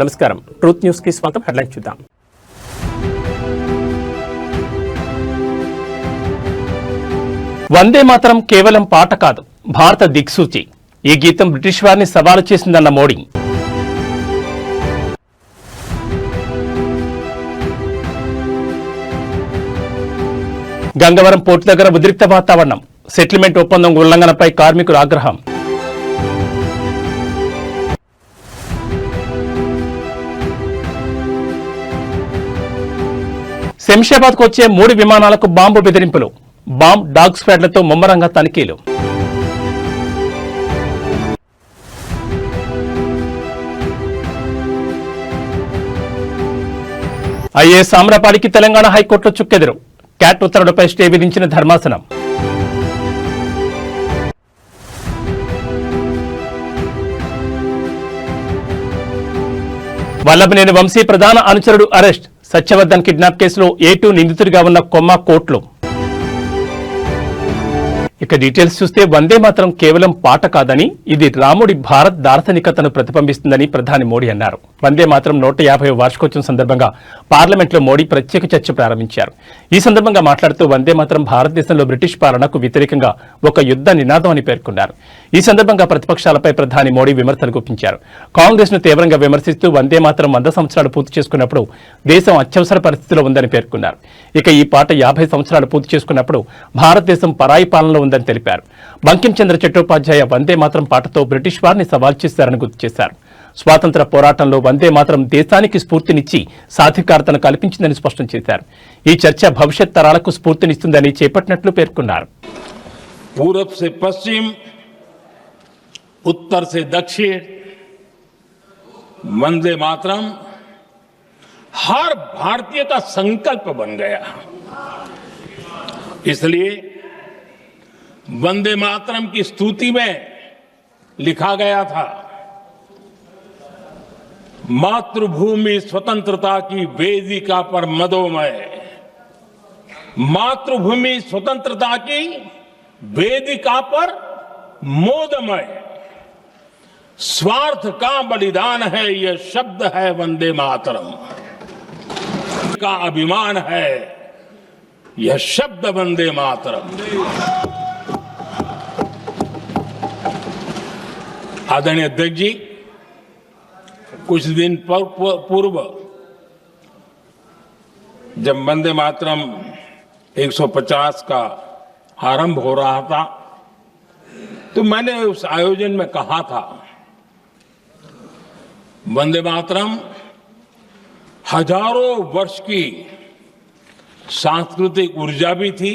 నమస్కారం. ట్రూత్ న్యూస్కి స్వాగతం. హెడ్లైన్ చూద్దాం. వందే మాత్రం కేవలం పాట కాదు భారత దిక్సూచి. ఈ గీతం బ్రిటిష్ వారిని సవాలు చేసిందన్న మోడీ. గంగవరం పోర్టు దగ్గర ఉద్రిక్త వాతావరణం. సెటిల్మెంట్ ఒప్పందం ఉల్లంఘనపై కార్మికుల ఆగ్రహం. శంషాబాద్కు వచ్చే మూడు విమానాలకు బాంబు బెదిరింపులు. బాంబ్ డాగ్ స్క్వాడ్లతో ముమ్మరంగా తనిఖీలు. ఐఏఎస్ ఆమ్రపాలికి తెలంగాణ హైకోర్టులో చుక్కెదురు. క్యాట్ ఉత్తర్వులపై స్టే విధించిన ధర్మాసనం. వల్లభనేని వంశీ ప్రధాన అనుచరుడు అరెస్ట్. సత్యవర్ధన్ కిడ్నాప్ కేసులో ఏ టూ నిందితుడిగా ఉన్న కొమ్మ కోర్టులో ఇక డీటెయిల్స్ చూస్తే వందే మాత్రం కేవలం పాట కాదని ఇది రాముడి భారత్ దార్శనికతను ప్రతిబింబిస్తుందని ప్రధాని మోడీ అన్నారు. వందే మాత్రం నూట యాభై వార్షికోత్సవం సందర్భంగా పార్లమెంట్లో మోడీ ప్రత్యేక చర్చ ప్రారంభించారు. ఈ సందర్భంగా మాట్లాడుతూ వందే మాత్రం భారతదేశంలో బ్రిటిష్ పాలనకు వ్యతిరేకంగా ఒక యుద్ధ నినాదం అని పేర్కొన్నారు. ఈ సందర్భంగా ప్రతిపక్షాలపై ప్రధాని మోడీ విమర్శలు గుప్పించారు. కాంగ్రెస్ను తీవ్రంగా విమర్శిస్తూ వందే మాత్రం వంద సంవత్సరాలు పూర్తి చేసుకున్నప్పుడు దేశం అత్యవసర పరిస్థితిలో ఉందని పేర్కొన్నారు. ఇక ఈ పాట యాభై సంవత్సరాలు పూర్తి చేసుకున్నప్పుడు భారతదేశం పరాయి పాలనలో ఉందని తెలిపారు బంకిం చంద్ర చట్టోపాధ్యాయ వందే మాత్రం పాటతో బ్రిటిష్ వారిని సవాల్ చేశారని గుర్తు చేశారు స్వాతంత్ర పోరాటంలో వందే మాత్రం దేశానికి స్ఫూర్తినిచ్చి సాధికారతను కల్పించిందని స్పష్టం చేశారు ఈ చర్చ భవిష్యత్ తరాలకు స్ఫూర్తినిస్తుందని చేపట్టినట్లు పేర్కొన్నారు पूरब से पश्चिम उत्तर से दक्षिण वंदे मातरम हर भारतीय का संकल्प बन गया इसलिए वंदे मातरम की स्तुति में लिखा गया था, मातृभूमि स्वतंत्रता की वेदिका पर मदोमय। मातृभूमि स्वतंत्रता की वेदिका पर मोदमय। स्वार्थ का बलिदान है, यह शब्द है वंदे मातरम। का अभिमान है, यह शब्द वंदे मातरम। आदरणीय अध्यक्ष जी, कुछ दिन पूर्व जब वंदे मातरम 150 का आरंभ हो रहा था तो मैंने उस आयोजन में कहा था, वंदे मातरम, हज़ारों वर्ष की सांस्कृतिक ऊर्जा भी थी,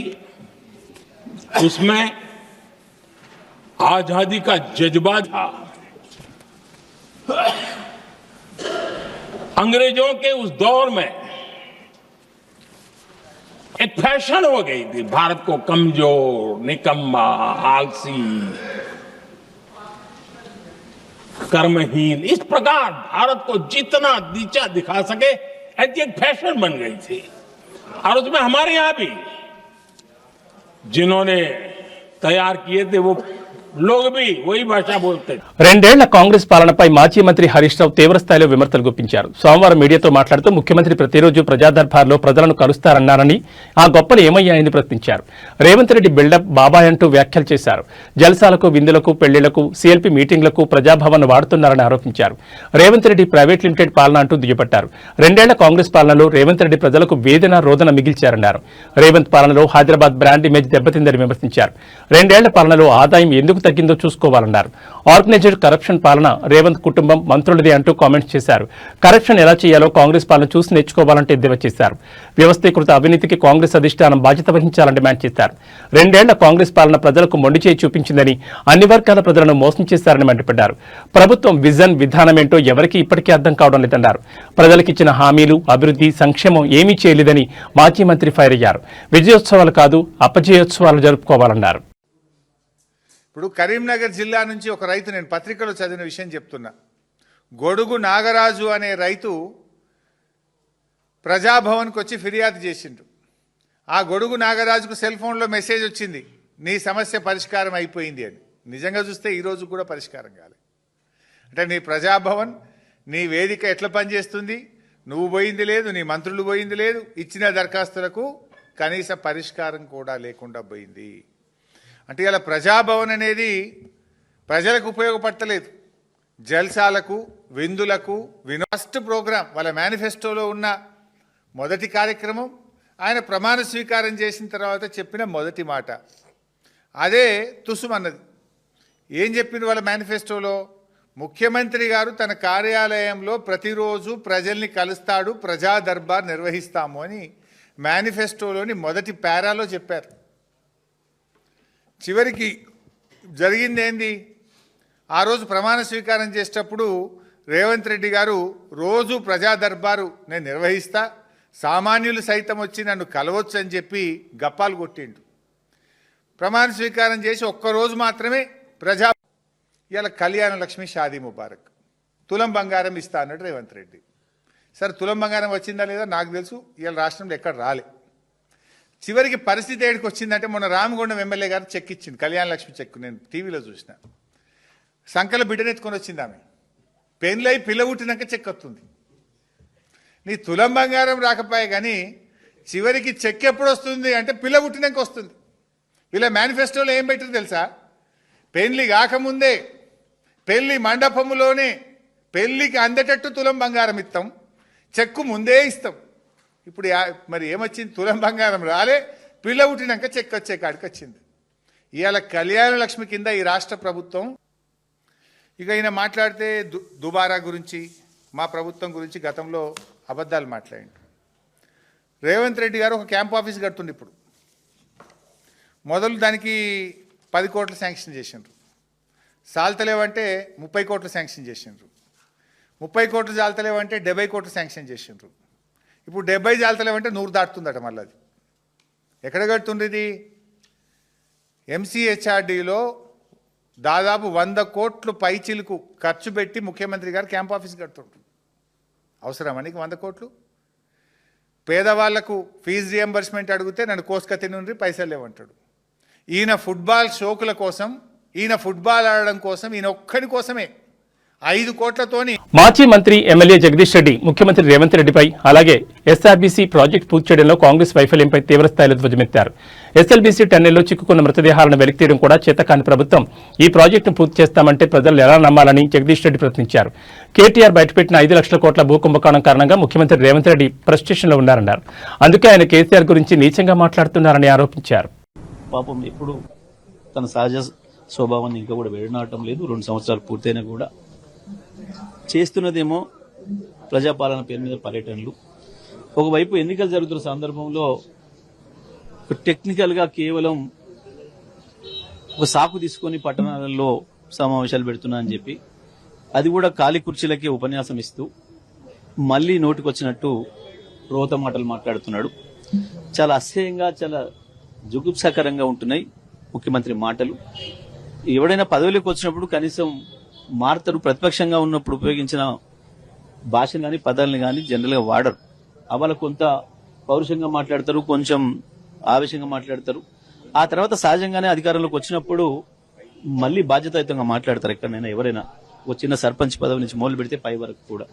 उसमें आज़ादी का जज्बा था। अंग्रेज़ों के उस दौर में एक फ़ैशन हो गई थी। भारत को कमज़ोर, निकम्मा, आलसी, कर्महीन। इस प्रकार भारत को जितना नीचा दिखा सके, ऐसी एक फ़ैशन बन गई थी। और उसमें हमारे यहाँ भी जिन्होंने तैयार किए थे, वो రెండేళ్ళ కాంగ్రెస్ పాలనపై మాజీ మంత్రి హరీష్ రావు తీవ్రస్థాయిలో విమర్శలు గుప్పించారు. సోమవారం మీడియాతో మాట్లాడుతూ ముఖ్యమంత్రి ప్రతిరోజు ప్రజాదర్బార్లో ప్రజలను కలుస్తారన్నారని ఆ గొప్పలు ఏమయ్యాయని ప్రశ్నించారు. రేవంత్ రెడ్డి బిల్డప్ బాబాయ్ అంటూ వ్యాఖ్యలు చేశారు. జల్సాలకు విందులకు పెళ్ళిళ్ళకు సీఎల్పీ మీటింగ్లకు ప్రజాభవన్ వాడుతున్నారని ఆరోపించారు. రేవంత్ రెడ్డి ప్రైవేట్ లిమిటెడ్ పాలన అంటూ దుయ్యబట్టారు. రెండేళ్ళ కాంగ్రెస్ పాలనలో రేవంత్ రెడ్డి ప్రజలకు వేదన రోదన మిగిల్చారన్నారు. రేవంత్ పాలనలో హైదరాబాద్ బ్రాండ్ ఇమేజ్ దెబ్బతిందని విమర్శించారు. రెండేళ్ళ పాలనలో ఆదాయం ఎందుకు తగ్గిందో చూసుకోవాలన్నారు. ఆర్గనైజ్డ్ కరప్షన్ పాలన రేవంత్ కుటుంబం మంత్రులది అంటూ కామెంట్స్ చేశారు. కరప్షన్ ఎలా చేయాలో కాంగ్రెస్ పాలన చూసి నేర్చుకోవాలంటే ఎద్దేవా చేశారు. వ్యవస్థీకృత అవినీతికి కాంగ్రెస్ అధిష్టానం బాధ్యత వహించాలని డిమాండ్ చేశారు. రెండేళ్ళ కాంగ్రెస్ పాలన ప్రజలకు మొండి చేయి చూపించిందని అన్ని వర్గాల ప్రజలను మోసం చేశారని మండిపడ్డారు. ప్రభుత్వం విజన్ విధానమేంటో ఎవరికీ ఇప్పటికీ అర్థం కావడం లేదన్నారు. ప్రజలకిచ్చిన హామీలు అభివృద్ధి సంక్షేమం ఏమీ చేయలేదని మాజీ మంత్రి ఫైర్ అయ్యారు. విజయోత్సవాలు కాదు అపజయోత్సవాలు జరుపుకోవాలన్నారు. ఇప్పుడు కరీంనగర్ జిల్లా నుంచి ఒక రైతు నేను పత్రికలో చదివిన విషయం చెప్తున్నా. గొడుగు నాగరాజు అనే రైతు ప్రజాభవన్కి వచ్చి ఫిర్యాదు చేసిండు. ఆ గొడుగు నాగరాజుకు సెల్ ఫోన్లో మెసేజ్ వచ్చింది. నీ సమస్య పరిష్కారం అయిపోయింది అని. నిజంగా చూస్తే ఈరోజు కూడా పరిష్కారం కాలేదు అంటే నీ ప్రజాభవన్ నీ వేదిక ఎట్లా పనిచేస్తుంది? నువ్వు పోయింది లేదు నీ మంత్రులు పోయింది లేదు. ఇచ్చిన దరఖాస్తులకు కనీస పరిష్కారం కూడా లేకుండా పోయింది. అంటే ఇలా ప్రజాభవన్ అనేది ప్రజలకు ఉపయోగపడతలేదు. జల్సాలకు విందులకు వినాస్ట్ ప్రోగ్రాం వాళ్ళ మేనిఫెస్టోలో ఉన్న మొదటి కార్యక్రమం ఆయన ప్రమాణ స్వీకారం చేసిన తర్వాత చెప్పిన మొదటి మాట. అదే తుసుమన్నది ఏం చెప్పింది వాళ్ళ మేనిఫెస్టోలో? ముఖ్యమంత్రి గారు తన కార్యాలయంలో ప్రతిరోజు ప్రజల్ని కలుస్తాడు ప్రజా దర్బార్ నిర్వహిస్తాము అని మేనిఫెస్టోలోని మొదటి పారాలో చెప్పారు. చివరికి జరిగింది ఏంది? ఆ రోజు ప్రమాణ స్వీకారం చేసేటప్పుడు రేవంత్ రెడ్డి గారు రోజు ప్రజా దర్బారు నేను నిర్వహిస్తా సామాన్యులు సైతం వచ్చి నన్ను కలవచ్చు అని చెప్పి గప్పాలు కొట్టిండు ప్రమాణ స్వీకారం చేసి ఒక్కరోజు మాత్రమే ప్రజా ఇవాళ కళ్యాణ లక్ష్మి షాదీ ముబారక్. తులం బంగారం ఇస్తా అన్నాడు రేవంత్ రెడ్డి. సరే తులం బంగారం వచ్చిందా లేదా నాకు తెలుసు ఇవాళ రాష్ట్రంలో ఎక్కడ రాలే. చివరికి పరిస్థితి ఏడికి వచ్చిందంటే మొన్న రామగుండం ఎమ్మెల్యే గారు చెక్ ఇచ్చింది. కళ్యాణ లక్ష్మి చెక్. నేను టీవీలో చూసిన. సంకల బిడ్డనెత్తుకొని వచ్చింది ఆమె. అయి పిల్ల పుట్టినాక చెక్ వస్తుంది. నీ తులం బంగారం రాకపోయే కానీ చివరికి చెక్ ఎప్పుడు వస్తుంది అంటే పిల్ల పుట్టినాక వస్తుంది. వీళ్ళ మేనిఫెస్టోలో ఏం పెట్టింది తెలుసా? పెళ్ళి కాకముందే పెళ్ళి మండపములోనే పెళ్ళికి అందేటట్టు తులం బంగారం ఇస్తాం చెక్కు ముందే ఇస్తాం. ఇప్పుడు యా- మరి ఏమొచ్చింది? తులం బంగారం రాలే. పిల్ల పుట్టినాక చెక్ వచ్చే కాడికి వచ్చింది. ఇవాళ కళ్యాణ లక్ష్మి కింద ఈ రాష్ట్ర ప్రభుత్వం ఇక ఈయన మాట్లాడితే దు దుబారా గురించి మా ప్రభుత్వం గురించి గతంలో అబద్ధాలు మాట్లాడిండు. రేవంత్ రెడ్డి గారు ఒక క్యాంప్ ఆఫీస్ కడుతుండే ఇప్పుడు. మొదలు దానికి పది కోట్లు శాంక్షన్ చేసిండ్రు. సాల్తలేవంటే ముప్పై కోట్లు శాంక్షన్ చేసిండ్రు. ముప్పై కోట్లు జాలతలేవంటే డెబ్బై కోట్లు శాంక్షన్ చేసిండ్రు. ఇప్పుడు డెబ్బై జాలతలేమంటే నూరు దాటుతుందట మళ్ళీ అది. ఎక్కడ కడుతుంది ఇది ఎంసీహెచ్ఆర్డీలో దాదాపు వంద కోట్లు పైచిలకు ఖర్చు పెట్టి ముఖ్యమంత్రి గారు క్యాంప్ ఆఫీస్ కడుతుంటారు అవసరమా నీకు వంద కోట్లు? పేదవాళ్ళకు ఫీజు రియంబర్స్మెంట్ అడిగితే నన్ను కోసుకతి నుండి పైసలు లేవంటాడు. ఈయన ఫుట్బాల్ షోకుల కోసం ఈయన ఫుట్బాల్ ఆడడం కోసం ఈయన ఒక్కడి కోసమే ఐదు కోట్లతోని మాజీ మంత్రి ఎమ్మెల్యే జగదీష్ రెడ్డి ముఖ్యమంత్రి రేవంత్ రెడ్డిపై అలాగే ఎస్ఆర్బీసీ ప్రాజెక్టు పూర్తి చేయడంలో కాంగ్రెస్ వైఫల్యంపై తీవ్రస్థాయిలో ధ్వజమెత్తారు. ఎస్ఎల్బీసీ టన్నెల్లో చిక్కుకున్న మృతదేహాలను వెలికితీయడం కూడా చేతకాని ప్రభుత్వం. ఈ ప్రాజెక్టును పూర్తి చేస్తామంటే ప్రజలు ఎలా నమ్మాలని జగదీష్ రెడ్డి ప్రశ్నించారు కేటీఆర్ బయటపెట్టిన ఐదు లక్షల కోట్ల భూ కుంభకోణం కారణంగా ముఖ్యమంత్రి రేవంత్ రెడ్డి ఫ్రస్ట్రేషన్లో ఉన్నారన్నారు. అందుకే ఆయన కేసీఆర్ గురించి నీచంగా మాట్లాడుతున్నారని ఆరోపించారు. పాపం ఎప్పుడు తన సహజ స్వభావాన్ని ఇంకా కూడా విడనాడటం లేదు. రెండు సంవత్సరాలు పూర్తయినా కూడా చేస్తున్నదేమో ప్రజాపాలన పేరు మీద పర్యటనలు. ఒకవైపు ఎన్నికలు జరుగుతున్న సందర్భంలో టెక్నికల్గా కేవలం ఒక సాకు తీసుకొని పట్టణాలలో సమావేశాలు పెడుతున్నా అని చెప్పి అది కూడా ఖాళీ కుర్చీలకే ఉపన్యాసం ఇస్తూ మళ్ళీ నోటికొచ్చినట్టు రోత మాటలు మాట్లాడుతున్నాడు. చాలా అసహ్యంగా చాలా జుగుప్సాకరంగా ఉంటున్నాయి ముఖ్యమంత్రి మాటలు. ఎవడైనా పదవిలోకి వచ్చినప్పుడు కనీసం మారుతారు ప్రతిపక్షంగా ఉన్నప్పుడు ఉపయోగించిన భాషను కానీ పదాలను కానీ జనరల్గా వాడరు. అవాళ కొంత పౌరుషంగా మాట్లాడతారు కొంచెం ఆవేశంగా మాట్లాడతారు. ఆ తర్వాత సహజంగానే అధికారంలోకి వచ్చినప్పుడు మళ్ళీ బాధ్యతాయుతంగా మాట్లాడతారు ఎక్కడైనా ఎవరైనా. ఒక చిన్న సర్పంచ్ పదవి నుంచి మొదలు పెడితే పై వరకు కూడా.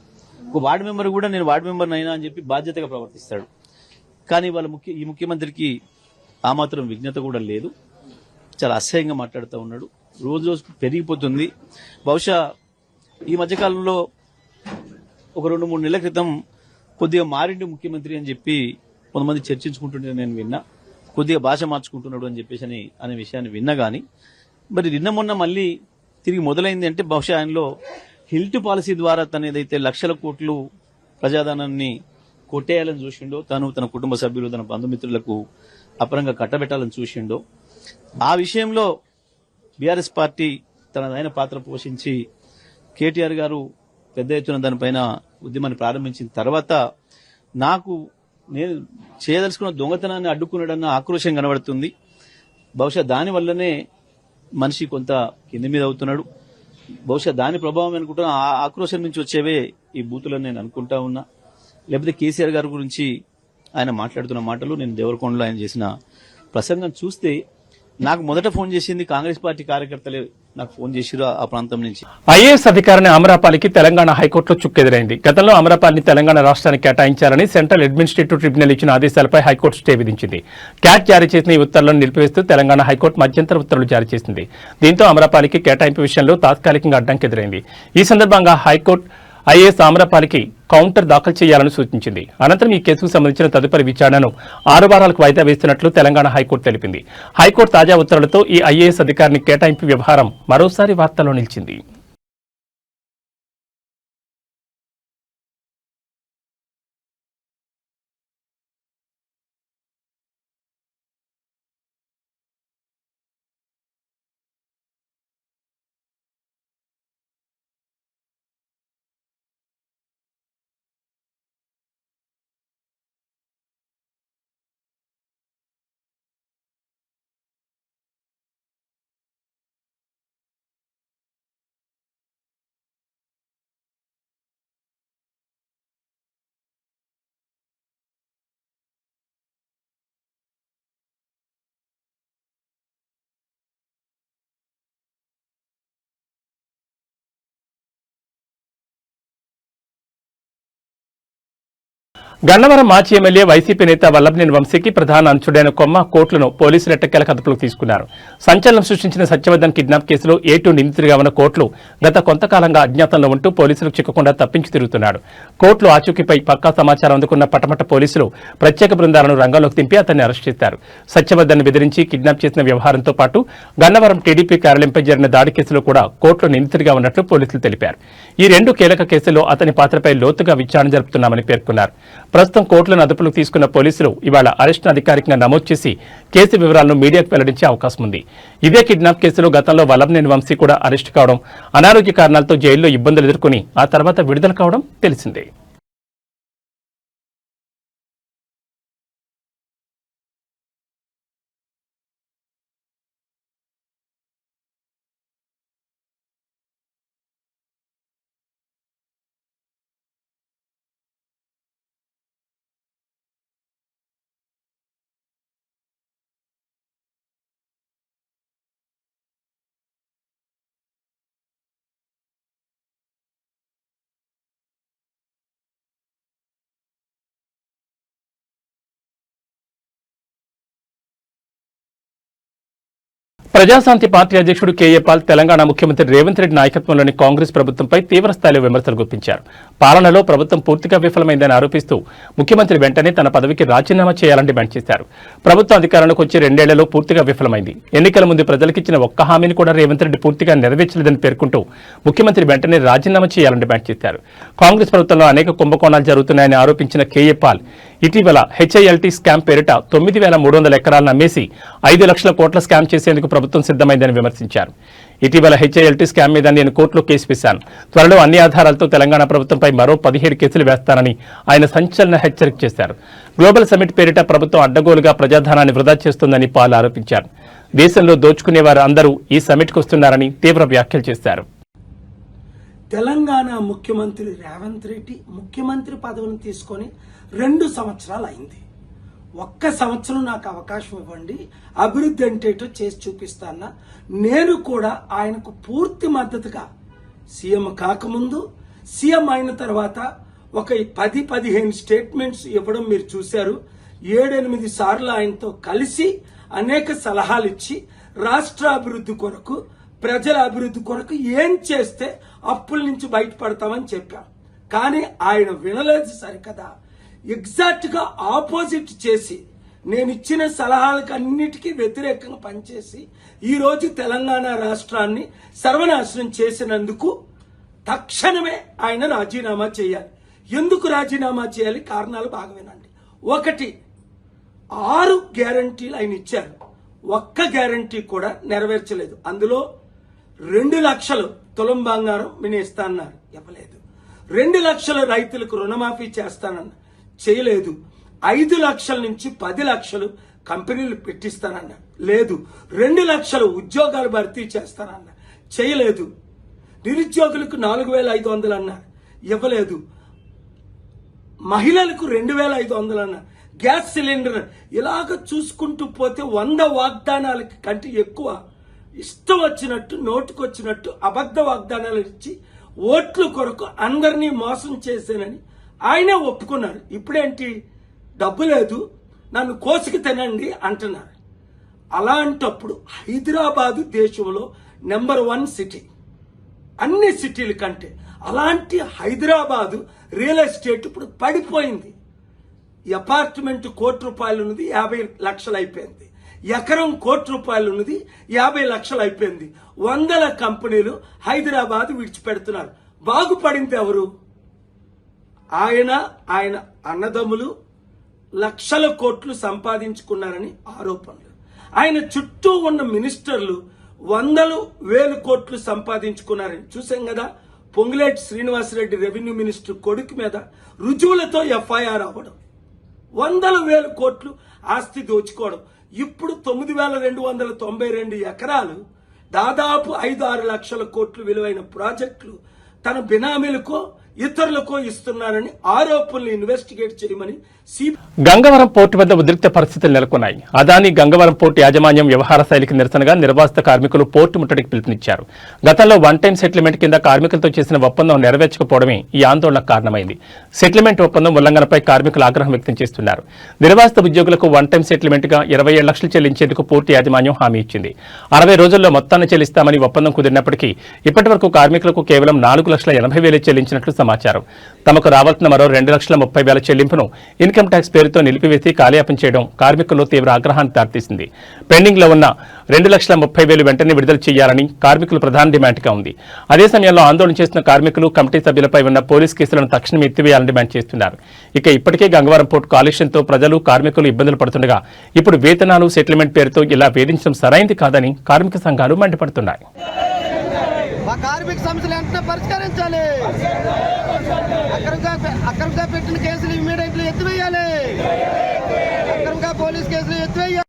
ఒక వార్డు మెంబర్ కూడా నేను వార్డు మెంబర్ అయినా అని చెప్పి బాధ్యతగా ప్రవర్తిస్తాడు. కానీ వాళ్ళ ముఖ్య ఈ ముఖ్యమంత్రికి ఆ మాత్రం విజ్ఞత కూడా లేదు. చాలా అసహ్యంగా మాట్లాడుతూ ఉన్నాడు. రోజు రోజు పెరిగిపోతుంది. బహుశా ఈ మధ్యకాలంలో ఒక రెండు మూడు నెలల క్రితం కొద్దిగా మారిండు ముఖ్యమంత్రి అని చెప్పి కొంతమంది చర్చించుకుంటుంటే నేను విన్నా. కొద్దిగా భాష మార్చుకుంటున్నాడు అని చెప్పేసి అని అనే విషయాన్ని విన్నా కానీ మరి నిన్న మొన్న మళ్ళీ తిరిగి మొదలైంది అంటే బహుశా ఆయనలో హిల్ట్ పాలసీ ద్వారా తన ఏదైతే లక్షల కోట్లు ప్రజాధనాన్ని కొట్టేయాలని చూసిండో తను తన కుటుంబ సభ్యులు తన బంధుమిత్రులకు అపరంగా కట్టబెట్టాలని చూసిండో ఆ విషయంలో బీఆర్ఎస్ పార్టీ తనదైన పాత్ర పోషించి కేటీఆర్ గారు పెద్ద ఎత్తున దానిపైన ఉద్యమాన్ని ప్రారంభించిన తర్వాత నాకు నేను చేయదలుచుకున్న దొంగతనాన్ని అడ్డుకున్నాడన్న ఆక్రోశం కనబడుతుంది. బహుశా దానివల్లనే మనిషి కొంత కింది మీద అవుతున్నాడు. బహుశా దాని ప్రభావం అనుకుంటున్నా ఆ ఆక్రోశం నుంచి వచ్చేవే ఈ బూతులని నేను అనుకుంటా ఉన్నా. లేకపోతే కేసీఆర్ గారి గురించి ఆయన మాట్లాడుతున్న మాటలు నేను దేవరకొండలో ఆయన చేసిన ప్రసంగం చూస్తే నాకు మొదట ఫోన్ చేసింది కాంగ్రెస్ పార్టీ కార్యకర్తలే నాకు ఫోన్ చేసిరు ఆ ప్రాంతం నుంచి. ఐఏఎస్ అధికారిని అమరాపాలికి తెలంగాణ హైకోర్టులో చుక్కెదురైంది. గతంలో అమరాపాలిని తెలంగాణ రాష్ట్రానికి కేటాయించాలని సెంట్రల్ అడ్మినిస్ట్రేటివ్ ట్రిబ్యునల్ ఇచ్చిన ఆదేశాలపై హైకోర్టు స్టే విధించింది. క్యాట్ జారీ చేసిన ఈ ఉత్తర్వులను నిలిపివేస్తూ తెలంగాణ హైకోర్టు మధ్యంతర ఉత్తర్వులు జారీ చేసింది. దీంతో అమరాపాలికి కేటాయింపు విషయంలో తాత్కాలికంగా అడ్డంకి ఎదురైంది ఈ సందర్భంగా హైకోర్టు ఐఏఎస్ ఆమ్రపాలికి కౌంటర్ దాఖలు చేయాలని సూచించింది. అనంతరం ఈ కేసుకు సంబంధించిన తదుపరి విచారణను ఆరు వారాలకు వాయిదా వేస్తున్నట్లు తెలంగాణ హైకోర్టు తెలిపింది. హైకోర్టు తాజా ఉత్తర్వులతో ఈ ఐఏఎస్ అధికారిని కేటాయింపు వ్యవహారం మరోసారి వార్తల్లో నిలిచింది. గన్నవరం మాజీ ఎమ్మెల్యే వైసీపీ నేత వల్లభనేని వంశీకి ప్రధాన అంచుడైన కొమ్మ కోర్టులను పోలీసులు ఎట్టకేల అదుపులోకి తీసుకున్నారు. సంచలనం సృష్టించిన సత్యవర్ధన్ కిడ్నాప్ కేసులో ఏటూ నిందితుడిగా ఉన్న కోర్టులు గత కొంతకాలంగా అజ్ఞాతంలో ఉంటూ పోలీసులకు చిక్కకుండా తప్పించి తిరుగుతున్నాడు. కోర్టులు ఆచూకీపై పక్కా సమాచారం అందుకున్న పటమట పోలీసులు ప్రత్యేక బృందాలను రంగంలోకి దింపి అతన్ని అరెస్ట్ చేశారు. సత్యవర్ధన్ బెదిరించి కిడ్నాప్ చేసిన వ్యవహారంతో పాటు గన్నవరం టీడీపీ కార్యాలయంపై జరిగిన దాడి కేసులో కూడా కోర్టులో నిందితుడిగా ఉన్నట్లు పోలీసులు తెలిపారు. ఈ రెండు కీలక కేసుల్లో అతని పాత్రపై లోతుగా విచారణ జరుపుతున్నామని పేర్కొన్నారు. ప్రస్తుతం కోర్టులను అదుపులోకి తీసుకున్న పోలీసులు ఇవాళ అరెస్టును అధికారికంగా నమోదు చేసి కేసు వివరాలను మీడియాకు వెల్లడించే అవకాశం ఉంది. ఇదే కిడ్నాప్ కేసులో గతంలో వల్లభనేని వంశీ కూడా అరెస్టు కావడం అనారోగ్య కారణాలతో జైల్లో ఇబ్బందులు ఎదుర్కొని ఆ తర్వాత విడుదల కావడం తెలిసిందే. ప్రజాశాంతి పార్టీ అధ్యక్షుడు కేఏ పాల్ తెలంగాణ ముఖ్యమంత్రి రేవంత్ రెడ్డి నాయకత్వంలోని కాంగ్రెస్ ప్రభుత్వంపై తీవ్ర స్థాయిలో విమర్శలు గుప్పించారు. పాలనలో ప్రభుత్వం పూర్తిగా విఫలమైందని ఆరోపిస్తూ ముఖ్యమంత్రి వెంటనే తన పదవికి రాజీనామా చేయాలని డిమాండ్ చేశారు. ప్రభుత్వం అధికారంలోకి వచ్చి రెండేళ్ళలో పూర్తిగా విఫలమైంది. ఎన్నికల ముందు ప్రజలకిచ్చిన ఒక్క హామీని కూడా రేవంత్ రెడ్డి పూర్తిగా నెరవేర్చలేదని పేర్కొంటూ ముఖ్యమంత్రి వెంటనే రాజీనామా చేయాలని డిమాండ్ చేశారు. కాంగ్రెస్ ప్రభుత్వంలో అనేక కుంభకోణాలు జరుగుతున్నాయని ఆరోపించిన కేఏ పాల్ ఇటీవల హెచ్ఐఎల్టీ స్కామ్ పేరిట తొమ్మిది వేల మూడు వందల ఎకరాలను అమ్మేసి ఐదు లక్షల కోట్ల స్కామ్ చేసేందుకు ప్రభుత్వం సిద్ధమైందని విమర్శించారు. ఇటీవల హెచ్ఐఎల్టీ స్కామ్ మీద నేను కోర్టులో కేసు వేశాను. త్వరలో అన్ని ఆధారాలతో తెలంగాణ ప్రభుత్వంపై మరో పదిహేడు కేసులు వేస్తానని ఆయన సంచలన హెచ్చరిక చేశారు. గ్లోబల్ సమిట్ పేరిట ప్రభుత్వం అడ్డగోలుగా ప్రజాధనాన్ని వృధా చేస్తుందని పాల్ ఆరోపించారు. దేశంలో దోచుకునేవారు అందరూ ఈ సమిట్కు వస్తున్నారని తీవ్ర వ్యాఖ్యలు చేశారు. తెలంగాణ ముఖ్యమంత్రి రేవంత్ రెడ్డి ముఖ్యమంత్రి పదవిని తీసుకొని రెండు సంవత్సరాలు అయింది. ఒక్క సంవత్సరం నాకు అవకాశం ఇవ్వండి. అభివృద్ధి అంటే ఏంటో చేసి చూపిస్తానా. నేను కూడా ఆయనకు పూర్తి మద్దతుగా సీఎం కాకముందు సీఎం అయిన తర్వాత ఒక పది పదిహేను స్టేట్మెంట్స్ ఇవ్వడం మీరు చూశారు. ఏడెనిమిది సార్లు ఆయనతో కలిసి అనేక సలహాలు ఇచ్చి రాష్ట్ర అభివృద్ధి కొరకు ప్రజల అభివృద్ధి కొరకు ఏం చేస్తే అప్పుల నుంచి బయటపడతామని చెప్పాం. కానీ ఆయన వినలేదు సరికదా. ఎగ్జాక్ట్గా ఆపోజిట్ చేసి నేను ఇచ్చిన సలహాలకు అన్నిటికీ వ్యతిరేకంగా పనిచేసి ఈరోజు తెలంగాణ రాష్ట్రాన్ని సర్వనాశనం చేసినందుకు తక్షణమే ఆయన రాజీనామా చేయాలి. ఎందుకు రాజీనామా చేయాలి? కారణాలు బాగా వినండి ఒకటి ఆరు గ్యారంటీలు ఆయన ఇచ్చారు. ఒక్క గ్యారంటీ కూడా నెరవేర్చలేదు. అందులో రెండు లక్షలు తులం బంగారం నేను ఇస్తానన్నారు ఇవ్వలేదు. రెండు లక్షల రైతులకు రుణమాఫీ చేస్తానన్నారు. చేయలేదు. ఐదు లక్షల నుంచి పది లక్షలు కంపెనీలు పెట్టిస్తానన్న. లేదు. రెండు లక్షలు ఉద్యోగాలు భర్తీ చేస్తానన్న. చేయలేదు. నిరుద్యోగులకు నాలుగు వేల ఐదు వందలు అన్న. ఇవ్వలేదు. మహిళలకు రెండు వేల ఐదు వందలు అన్న. గ్యాస్ సిలిండర్ ఇలాగ చూసుకుంటూ పోతే వంద వాగ్దానాలకి కంటే ఎక్కువ ఇష్టం వచ్చినట్టు నోటుకొచ్చినట్టు అబద్ధ వాగ్దానాలు ఇచ్చి ఓట్లు కొరకు అందరినీ మోసం చేశానని ఆయనే ఒప్పుకున్నారు. ఇప్పుడేంటి? డబ్బు లేదు. నన్ను కోసుకు తినండి అంటున్నారు. అలాంటప్పుడు హైదరాబాదు దేశంలో నెంబర్ వన్ సిటీ. అన్ని సిటీల కంటే అలాంటి హైదరాబాదు రియల్ ఎస్టేట్ ఇప్పుడు పడిపోయింది. అపార్ట్మెంట్ కోటి రూపాయలు ఉన్నది యాభై లక్షలు అయిపోయింది ఎకరం కోటి రూపాయలు ఉన్నది యాభై లక్షలు అయిపోయింది వందల కంపెనీలు హైదరాబాద్ విడిచిపెడుతున్నారు. బాగుపడింది ఎవరు? ఆయన ఆయన అన్నదమ్ములు లక్షల కోట్లు సంపాదించుకున్నారని ఆరోపణలు. ఆయన చుట్టూ ఉన్న మినిస్టర్లు వందలు వేలు కోట్లు సంపాదించుకున్నారని చూసాం కదా? పొంగులేటి శ్రీనివాసరెడ్డి రెవెన్యూ మినిస్టర్ కొడుకు మీద రుజువులతో ఎఫ్ఐఆర్ అవ్వడం. వందల వేల కోట్లు ఆస్తి దోచుకోవడం. ఇప్పుడు తొమ్మిది వేల రెండు వందల తొంభై రెండు ఎకరాలు దాదాపు ఐదు ఆరు లక్షల కోట్లు విలువైన ప్రాజెక్టులు తన బినామీలకో ఇతరులకు ఇస్తున్నారని ఆరోపణలు ఇన్వెస్టిగేట్ చేయమని గంగవరం పోర్టు వద్ద ఉద్రిక్త పరిస్థితులు నెలకొన్నాయి. అదాని గంగవరం పోర్టు యాజమాన్యం వ్యవహార శైలికి నిరసనగా నిర్వాసిత కార్మికులు పోర్టు ముట్టడికి పిలుపునిచ్చారు. గతంలో వన్ టైం సెటిల్మెంట్ కింద కార్మికులతో చేసిన ఒప్పందం నెరవేర్చకపోవడమే ఈ ఆందోళనకు కారణమైంది. సెటిల్మెంట్ ఒప్పందం ఉల్లంఘనపై కార్మికులు ఆగ్రహం వ్యక్తం చేస్తున్నారు. నిర్వాసిత ఉద్యోగులకు వన్ టైం సెటిల్మెంట్గా ఇరవై ఏడు లక్షలు చెల్లించేందుకు పోర్టు యాజమాన్యం హామీ ఇచ్చింది. అరవై రోజుల్లో మొత్తాన్ని చెల్లిస్తామని ఒప్పందం కుదిరినప్పటికీ ఇప్పటి వరకు కార్మికులకు కేవలం నాలుగు లక్షల ఎనభై వేలు చెల్లించినట్లు సమాచారం. తమకు రావాల్సిన మరో రెండు లక్షల ముప్పై వేల చెల్లింపును ఇన్కమ్ ట్యాక్స్ పేరుతో నిలిపివేసి కాలయాపం చేయడం కార్మికుల్లో తీవ్ర ఆగ్రహాన్ని దారితీసింది. పెండింగ్లో ఉన్న రెండు లక్షల ముప్పై వేలు వెంటనే విడుదల చేయాలని కార్మికులు ప్రధాన డిమాండ్గా ఉంది. అదే సమయంలో ఆందోళన చేస్తున్న కార్మికులు కమిటీ సభ్యులపై ఉన్న పోలీస్ కేసులను తక్షణం ఎత్తివేయాలని డిమాండ్ చేస్తున్నారు. ఇక ఇప్పటికే గంగవరం పోర్టు కాలుష్యంతో ప్రజలు కార్మికులు ఇబ్బందులు పడుతుండగా ఇప్పుడు వేతనాలు సెటిల్మెంట్ పేరుతో ఇలా వేధించడం సరైంది కాదని కార్మిక సంఘాలు మండిపడుతున్నాయి. కార్మిక సమస్యలు వెంటనే పరిష్కరించాలి. అక్రమంగా అక్రమంగా పెట్టిన కేసులు ఇమ్మీడియట్లీ ఎత్తివేయాలి. అక్రమంగా పోలీస్ కేసులు ఎత్తివేయాలి.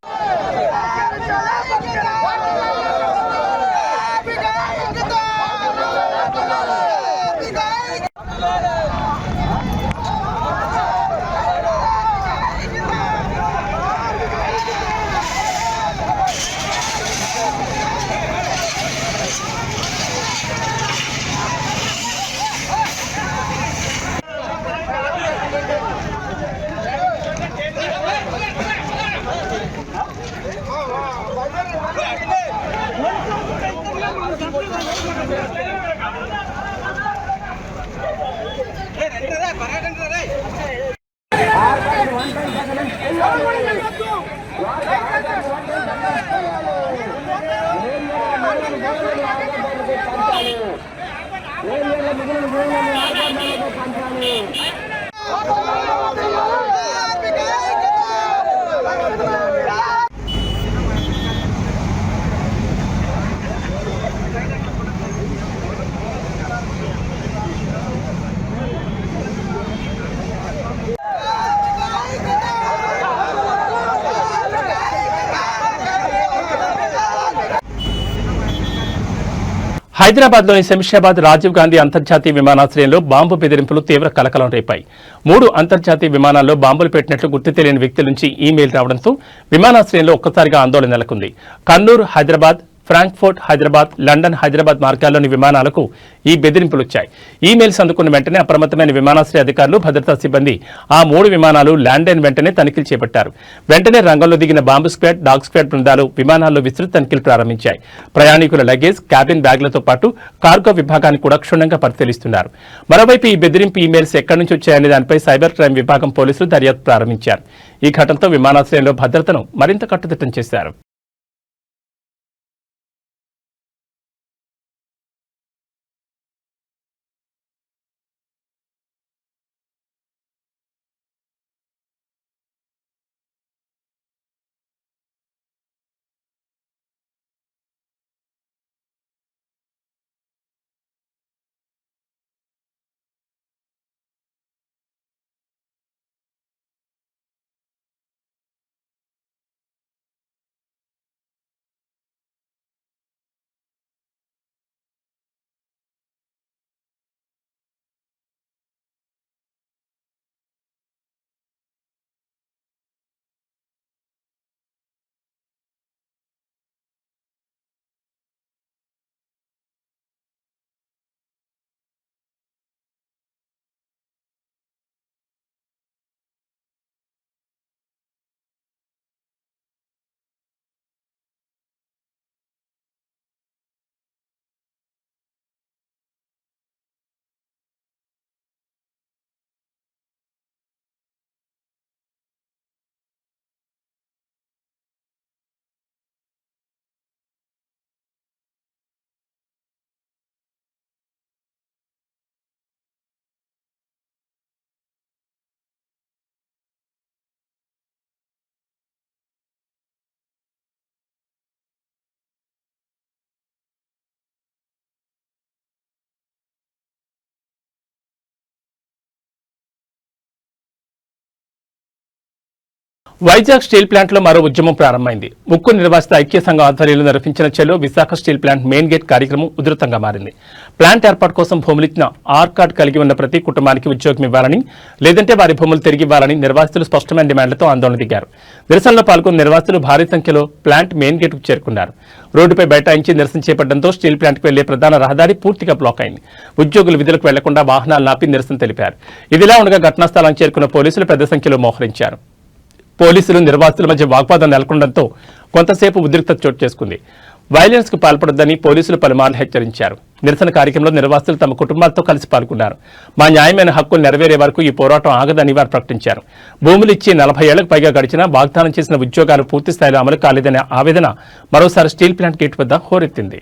హైదరాబాద్లోని శంషాబాద్ రాజీవ్ గాంధీ అంతర్జాతీయ విమానాశ్రయంలో బాంబు బెదిరింపులు తీవ్ర కలకలం రేపాయి. మూడు అంతర్జాతీయ విమానాల్లో బాంబులు పెట్టినట్లు గుర్తు తెలియని వ్యక్తుల నుంచి ఈమెయిల్ రావడంతో విమానాశ్రయంలో ఒక్కసారిగా ఆందోళన నెలకొంది. కన్నూరు హైదరాబాద్ ఫ్రాంక్ఫోర్ట్ హైదరాబాద్ లండన్ హైదరాబాద్ మార్గాల్లోని విమానాలకు ఈ బెదిరింపులు వచ్చాయి ఈమెయిల్స్ అందుకున్న వెంటనే అప్రమత్తమైన విమానాశ్రయ అధికారులు భద్రతా సిబ్బంది ఆ మూడు విమానాలు ల్యాండ్ అయిన వెంటనే తనిఖీలు చేపట్టారు. వెంటనే రంగంలో దిగిన బాంబు స్క్వాడ్ డాగ్ స్క్వాడ్ బృందాలు విమానాల్లో విస్తృత తనిఖీలు ప్రారంభించాయి. ప్రయాణికుల లగేజ్ క్యాబిన్ బ్యాగ్లతో పాటు కార్గో విభాగాన్ని కూడా క్షుణ్ణంగా పరిశీలిస్తున్నారు. మరోవైపు ఈ బెదిరింపు ఈమెయిల్స్ ఎక్కడి నుంచి వచ్చాయనే దానిపై సైబర్ క్రైమ్ విభాగం పోలీసులు దర్యాప్తు ప్రారంభించారు. ఈ ఘటనతో విమానాశ్రయంలో భద్రతను మరింత కట్టుదిట్టం చేశారు. వైజాగ్ స్టీల్ ప్లాంట్లో మరో ఉద్యమం ప్రారంభమైంది. ముక్కు నిర్వాసిత ఐక్య సంఘం ఆధ్వర్యంలో నిర్వహించిన చెలో Visakha steel plant main gate కార్యక్రమం ఉధృతంగా మారింది. ప్లాంట్ ఏర్పాటు కోసం భూములిచ్చిన ఆర్ కార్డ్ కలిగి ఉన్న ప్రతి కుటుంబానికి ఉద్యోగం ఇవ్వాలని లేదంటే వారి భూములు తిరిగి ఇవ్వాలని నిర్వాసితులు స్పష్టమైన డిమాండ్లతో ఆందోళన దిగారు. నిరసనలో పాల్గొన్న నిర్వాసితులు భారీ సంఖ్యలో ప్లాంట్ మెయిన్ గేట్కు చేరుకున్నారు. రోడ్డుపై బైఠాయించి నిరసన చేపట్టడంతో స్టీల్ ప్లాంట్కు వెళ్ళే ప్రధాన రహదారి పూర్తిగా బ్లాక్ అయింది. ఉద్యోగులు విధులకు వెళ్ళకుండా వాహనాలు నాపి నిరసన తెలిపారు. ఇదిలా ఉండగా ఘటనా స్థలానికి చేరుకున్న పోలీసులు పెద్ద సంఖ్యలో మోహరించారు. పోలీసులు నిర్వాసితుల మధ్య వాగ్వాదం నెలకొనడంతో కొంతసేపు ఉద్రిక్తత చోటు చేసుకుంది. వైలెన్స్కు పాల్పడొద్దని పోలీసులు పలుమార్లు హెచ్చరించారు. నిరసన కార్యక్రమంలో నిర్వాసితులు తమ కుటుంబాలతో కలిసి పాల్గొన్నారు. మా న్యాయమైన హక్కులు నెరవేరే వరకు ఈ పోరాటం ఆగదని వారు ప్రకటించారు. భూములు ఇచ్చి నలభై ఏళ్ళకు పైగా గడిచినా వాగ్దానం చేసిన ఉద్యోగాలు పూర్తి స్థాయిలో అమలు కాలేదనే ఆవేదన మరోసారి స్టీల్ ప్లాంట్ గేట్ వద్ద హోరెత్తింది.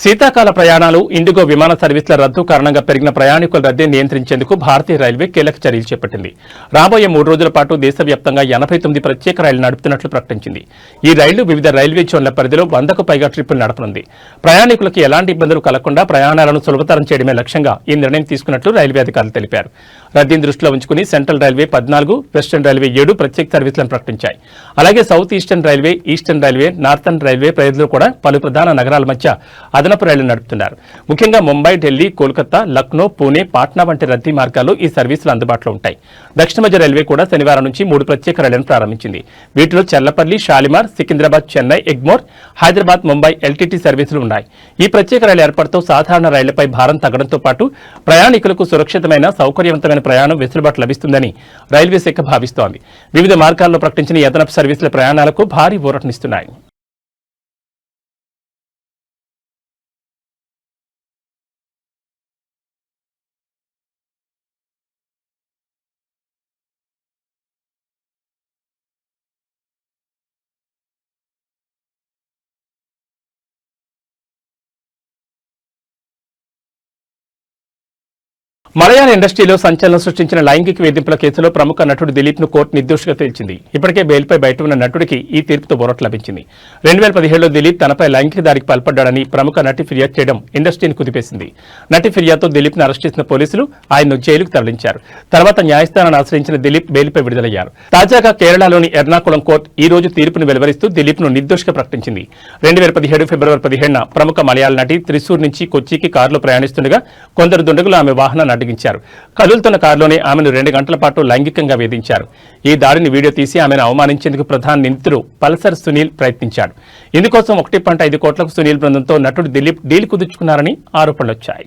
శీతాకాల ప్రయాణాలు ఇండిగో విమాన సర్వీసుల రద్దు కారణంగా పెరిగిన ప్రయాణికుల రద్దీ నియంత్రించేందుకు భారతీయ రైల్వే కీలక చర్యలు చేపట్టింది. రాబోయే మూడు రోజుల పాటు దేశవ్యాప్తంగా ఎనభై తొమ్మిది ప్రత్యేక రైళ్ళు నడుపుతున్నట్లు ప్రకటించింది. ఈ రైళ్ళు వివిధ రైల్వే జోన్ల పరిధిలో వందకు పైగా ట్రిప్పులు నడపనుంది. ప్రయాణికులకు ఎలాంటి ఇబ్బందులు కలగకుండా ప్రయాణాలను సులభతరం చేయడమే లక్ష్యంగా ఈ నిర్ణయం తీసుకున్నట్లు రైల్వే అధికారులు తెలిపారు. రద్దీని దృష్టిలో ఉంచుకుని సెంట్రల్ రైల్వే పద్నాలుగు వెస్టర్న్ రైల్వే ఏడు ప్రత్యేక సర్వీసులను ప్రకటించాయి. అలాగే south eastern railway eastern railway northern railway ప్రజలు కూడా పలు ప్రధాన నగరాల మధ్య అదనపు రైళ్ళు నడుపుతున్నారు. ముఖ్యంగా ముంబై ఢిల్లీ కోల్కతా లక్నో పూణే పాట్నా వంటి రద్దీ మార్గాల్లో ఈ సర్వీసులు అందుబాటులో ఉంటాయి. దక్షిణ మధ్య రైల్వే కూడా శనివారం నుంచి మూడు ప్రత్యేక రైళ్ళను ప్రారంభించింది. వీటిలో చెల్లపల్లి షాలిమార్ సికింద్రాబాద్ చెన్నై ఎగ్మోర్ హైదరాబాద్ ముంబై ఎల్టీటీ సర్వీసులు ఉన్నాయి. ఈ ప్రత్యేక రైలు ఏర్పాటుతో సాధారణ రైళ్ళపై భారం తగ్గడంతో పాటు ప్రయాణికులకు సురక్షితమైన సౌకర్యవంతమైన ప్రయాణం వెసులుబాటు లభిస్తుందని రైల్వే శాఖ భావిస్తోంది. వివిధ మార్గాల్లో ప్రకటించిన ఎదనపు అదనపు సర్వీసుల ప్రయాణాలకు భారీ ఊరటనిస్తున్నాయి. మలయాళ ఇండస్ట్రీలో సంచలనం సృష్టించిన లైంగిక వేధింపుల కేసులో ప్రముఖ నటుడు దిలీప్ను కోర్టు నిర్దోషిగా తేల్చింది. ఇప్పటికే బెయిల్పై బయట ఉన్న నటుడికి ఈ తీర్పుతో బొరట లభించింది. రెండు వేల పదిహేడులో దిలీప్ తనపై లైంగిక దాడికి పాల్పడ్డాడని ప్రముఖ నటి ఫిర్యాదు చేయడం ఇండస్ట్రీని కుదిపేసింది. నటి ఫిర్యాదుతో దిలీప్ను అరెస్ట్ చేసిన పోలీసులు ఆయన్ను జైలుకు తరలించారు. తర్వాత న్యాయస్థానాన్ని ఆశ్రయించిన దిలీప్ బెయిల్పై విడుదలయ్యారు. తాజాగా కేరళలోని ఎర్నాకుళం కోర్టు ఈ రోజు తీర్పును వెలువరిస్తూ దిలీప్ను నిర్దోషిగా ప్రకటించింది. రెండు వేల పదిహేడు ఫిబ్రవరి పదిహేడున ప్రముఖ మలయాళ నటి త్రిశూర్ నుంచి కొచ్చికి కారులో ప్రయాణిస్తుండగా కొందరు దుండగులు ఆమె వాహనాన్ని అడ్డగించారు కదులుతున్న కారులోనే ఆమెను రెండు గంటల పాటు లైంగికంగా వేధించారు. ఈ దాడిని వీడియో తీసి ఆమెను అవమానించేందుకు ప్రధాన నిందితుడు పల్సర్ సునీల్ ప్రయత్నించాడు. ఇందుకోసం ఒకటి పంట ఐదు కోట్లకు సునీల్ బృందంతో నటుడు దిలీప్ డీల్ కుదుర్చుకున్నారని ఆరోపణలొచ్చాయి.